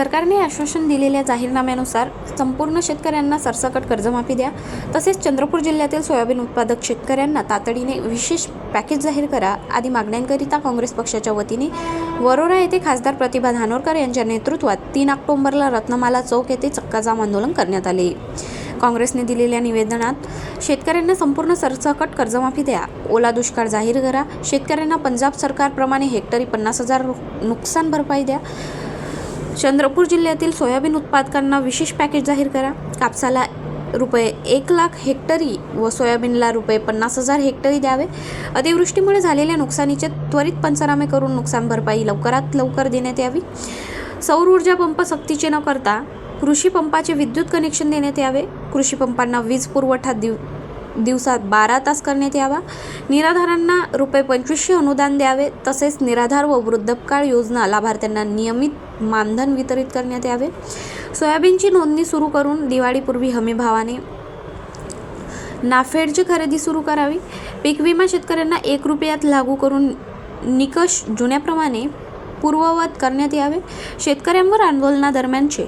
सरकारने आश्वासन दिलेल्या जाहीरनाम्यानुसार संपूर्ण शेतकऱ्यांना सरसकट कर्जमाफी द्या. तसेच चंद्रपूर जिल्ह्यातील सोयाबीन उत्पादक शेतकऱ्यांना तातडीने विशेष पॅकेज जाहीर करा आदी मागण्यांकरिता काँग्रेस पक्षाच्या वतीने वरोरा येथे खासदार प्रतिभा धानोरकर यांच्या नेतृत्वात तीन ऑक्टोबरला रत्नमाला चौक येथे चक्काजाम आंदोलन करण्यात आले. काँग्रेसने दिलेल्या निवेदनात शेतकऱ्यांना संपूर्ण सरसकट कर्जमाफी द्या ओला दुष्काळ जाहीर करा शेतकऱ्यांना पंजाब सरकारप्रमाणे हेक्टरी पन्नास हजार नुकसान भरपाई द्या चंद्रपूर जिल्ह्यातील सोयाबीन उत्पादकांना विशेष पॅकेज जाहीर करा. कापसाला रुपये एक लाख हेक्टरी व सोयाबीनला रुपये पन्नास हजार हेक्टरी द्यावे. अतिवृष्टीमुळे झालेल्या नुकसानीचे त्वरित पंचनामे करून नुकसान भरपाई लवकरात लवकर देण्यात यावी. सौर ऊर्जा पंप सक्तीचे न करता कृषी पंपाचे विद्युत कनेक्शन देण्यात यावे. कृषी पंपांना वीज पुरवठा दिव दिवसात बारा तास करण्यात यावा. निराधारांना रुपये पंचवीसशे अनुदान द्यावे. तसेच निराधार व वृद्धपकाळ योजना लाभार्थ्यांना नियमित मानधन वितरित करण्यात यावे. सोयाबीनची नोंदणी सुरू करून दिवाळीपूर्वी हमीभावाने नाफेडची खरेदी सुरू करावी. पीक विमा शेतकऱ्यांना एक रुपयात लागू करून निकष जुन्याप्रमाणे पूर्ववत करण्यात यावे. शेतकऱ्यांवर आंदोलनादरम्यानचे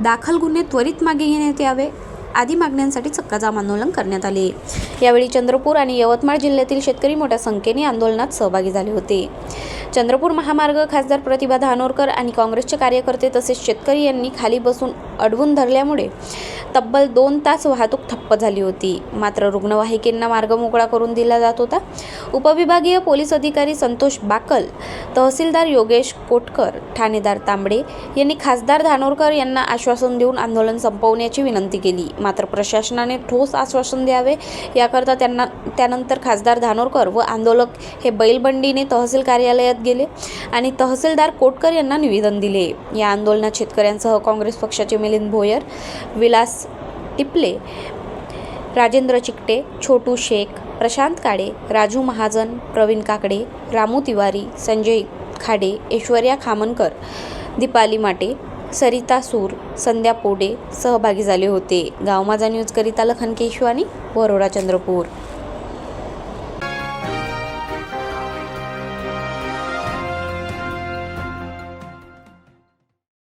दाखल गुन्हे त्वरित मागे घेण्यात यावे. आदी मागण्यांसाठी चक्काजाम आंदोलन करण्यात आले. यावेळी चंद्रपूर आणि यवतमाळ जिल्ह्यातील शेतकरी मोठ्या संख्येने आंदोलनात सहभागी झाले होते. चंद्रपूर महामार्ग खासदार प्रतिभा धानोरकर आणि काँग्रेसचे कार्यकर्ते तसेच शेतकरी यांनी खाली बसून अडवून धरल्यामुळे तब्बल दोन तास वाहतूक ठप्प झाली होती. मात्र रुग्णवाहिकेंना मार्ग मोकळा करून दिला जात होता. उपविभागीय पोलीस अधिकारी संतोष बाकल तहसीलदार योगेश कोटकर ठाणेदार तांबडे यांनी खासदार धानोरकर यांना आश्वासन देऊन आंदोलन संपवण्याची विनंती केली. मात्र प्रशासनाने ठोस आश्वासन द्यावे याकरता त्यांना त्यानंतर खासदार धानोरकर व आंदोलक हे बैलबंडीने तहसील कार्यालयात गेले आणि तहसीलदार कोटकर यांना निवेदन दिले. या आंदोलनात शेतकऱ्यांसह काँग्रेस पक्षाचे मिलिंद भोयर विलास टिपले. राजेंद्र चिकटे छोटू शेख प्रशांत काळे राजू महाजन प्रवीण काकडे रामू तिवारी संजय खाडे ऐश्वर्या खामनकर दीपाली माटे सरिता सूर संध्या पोडे सहभागी झाले होते. गाव माझा न्यूजकरिता लखन केशवानी वरोरा चंद्रपूर.